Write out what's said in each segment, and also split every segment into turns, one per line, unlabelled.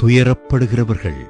துயரப்படுகிறவர்கள்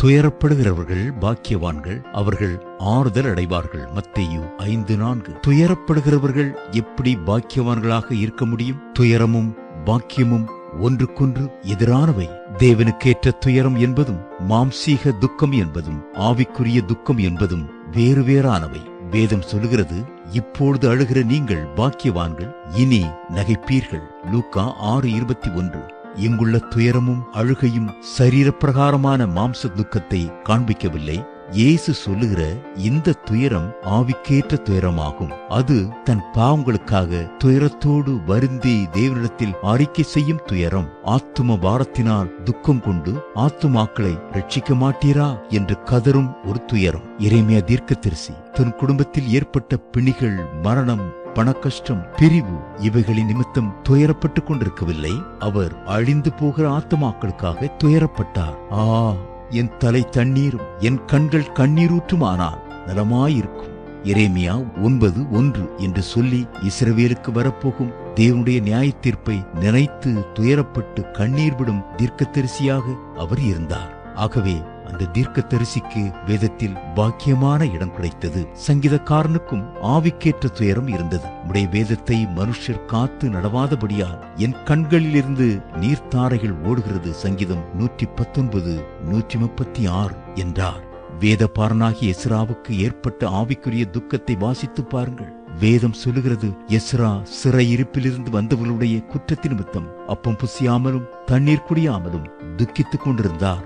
துயரப்படுகிறவர்கள் பாக்கியவான்கள் அவர்கள் ஆறுதல் அடைவார்கள் மத்தேயு ஐந்து நான்கு துயரப்படுகிறவர்கள் எப்படி பாக்கியவான்களாக இருக்க முடியும் துயரமும் பாக்கியமும் ஒன்றுக்கொன்று எதிரானவை தேவனுக்கேற்ற துயரம் என்பதும் மாம்சீக துக்கம் என்பதும் ஆவிக்குரிய துக்கம் என்பதும் வேறு வேறானவை வேதம் சொல்கிறது இப்பொழுது அழுகிற நீங்கள் பாக்கியவான்கள் இனி நகைப்பீர்கள் லூக்கா ஆறு இருபத்தி ஒன்று இங்குள்ள துயரமும் அழுகையும் சரீரப்பிரகாரமான மாம்ச துக்கத்தை காண்பிக்கவில்லை இயேசு சொல்லுகிற இந்த துயரம் ஆவிக்கேற்ற துயரமாகும் அது தன் பாவங்களுக்காக துயரத்தோடு வருந்தி தேவனிடத்தில் அறிக்கை செய்யும் துயரம் ஆத்தும பாரத்தினால் துக்கம் கொண்டு ஆத்துமாக்களை ரட்சிக்க மாட்டீரா என்று கதரும் ஒரு துயரம் இறைமையா தீர்க்க தரிசி தன் குடும்பத்தில் ஏற்பட்ட பிணிகள் மரணம் பணக்கஷ்டம் பிரிவு இவைகளின் நிமித்தம் துயரப்பட்டுக் கொண்டிருக்கவில்லை அவர் அழிந்து போகிற ஆத்துமாக்களுக்காக துயரப்பட்டார் ஆ என் தலை தண்ணீரும் என் கண்கள் கண்ணீரூற்றுமானால் நலமாயிருக்கும் எரேமியா ஒன்பது ஒன்று என்று சொல்லி இஸ்ரவேலுக்கு வரப்போகும் தேவனுடைய நியாய தீர்ப்பை நினைத்து துயரப்பட்டு கண்ணீர் விடும் தரிசியாக அவர் இருந்தார் ஆகவே அந்த தீர்க்க தரிசிக்கு வேதத்தில் பாக்கியமான இடம் கிடைத்தது சங்கீதக்காரனுக்கும் ஆவிக்கேற்ற துயரம் இருந்தது உடைய வேதத்தை மனுஷர் காத்து நடவாதபடியால் என் கண்களிலிருந்து நீர்த்தாரைகள் ஓடுகிறது சங்கீதம் நூற்றி பத்தொன்பது நூற்றி முப்பத்தி ஆறு என்றார் வேதபாரனாகி எஸ்ராவுக்கு ஏற்பட்ட ஆவிக்குரிய துக்கத்தை வாசித்து பாருங்கள் வேதம் சொல்லுகிறது எஸ்ரா சிறை இருப்பிலிருந்து வந்தவர்களுடைய குற்றத்தின் நிமித்தம் அப்பம் புசியாமலும் தண்ணீர் குடியாமலும் துக்கித்துக் கொண்டிருந்தார்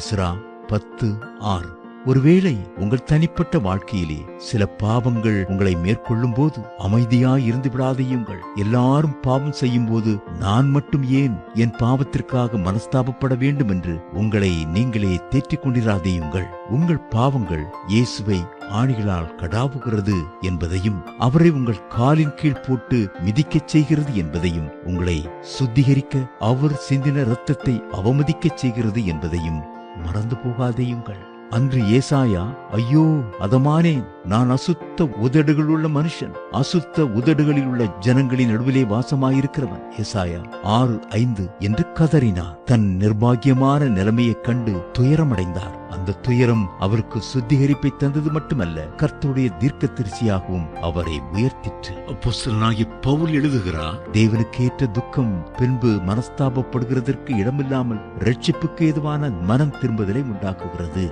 எஸ்ரா பத்து ஆறு ஒருவேளை உங்கள் தனிப்பட்ட வாழ்க்கையிலே சில பாவங்கள் உங்களை மேற்கொள்ளும் போது அமைதியாய் இருந்து விடாதையுங்கள் எல்லாரும் பாவம் செய்யும் போது நான் மட்டும் ஏன் என் பாவத்திற்காக மனஸ்தாபப்பட வேண்டும் என்று உங்களை நீங்களே தேற்றிக் கொண்டிராதையுங்கள் உங்கள் பாவங்கள் இயேசுவை ஆணிகளால் கடாவுகிறது என்பதையும் அவரை உங்கள் காலின் கீழ் போட்டு மிதிக்கச் செய்கிறது என்பதையும் உங்களை சுத்திகரிக்க அவர் சிந்தின இரத்தத்தை அவமதிக்கச் செய்கிறது என்பதையும் மறந்து போகாதேயுங்கள் அன்று ஏசாயா ஐயோ அதமானே நான் அசுத்த உதடுகள் உள்ள மனுஷன் அசுத்த உதடுகளில் உள்ள ஜனங்களின் நடுவிலே வாசமாயிருக்கிறவன் ஏசாயா ஆறு ஐந்து என்று கதறினார் தன் நிர்பாகியமான நிலைமையைக் கண்டு துயரமடைந்தார் அந்த துயரம் அவருக்கு சுத்திகரிப்பை தந்தது மட்டுமல்ல கர்த்தருடைய தீர்க்க திருச்சியாகவும் அவரை உயர்த்திற்று அப்போஸ்தலனாகிய பவுல் எழுதுகிறார் தேவனுக்கு ஏற்ற துக்கம் பின்பு மனஸ்தாபப்படுகிறதற்கு இடமில்லாமல் ரட்சிப்புக்கு ஏதுவான மனம் திரும்புதலை உண்டாக்குகிறது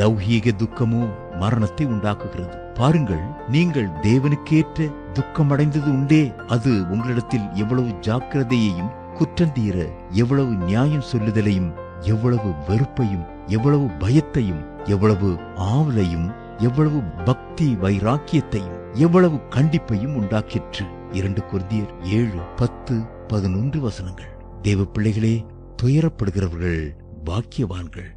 லௌகீக துக்கமோ மரணத்தை உண்டாக்குகிறது பாருங்கள் நீங்கள் தேவனுக்கேற்ற துக்கமடைந்தது உண்டே அது உங்களிடத்தில் எவ்வளவு ஜாக்கிரதையையும் குற்றந்தீர எவ்வளவு நியாயம் சொல்லுதலையும் எவ்வளவு வெறுப்பையும் எவ்வளவு பயத்தையும் எவ்வளவு ஆவலையும் எவ்வளவு பக்தி வைராக்கியத்தையும் எவ்வளவு கண்டிப்பையும் உண்டாக்கிற்று இரண்டு குருதியர் ஏழு பத்து பதினொன்று வசனங்கள் தேவ பிள்ளைகளே துயரப்படுகிறவர்கள் பாக்கியவான்கள்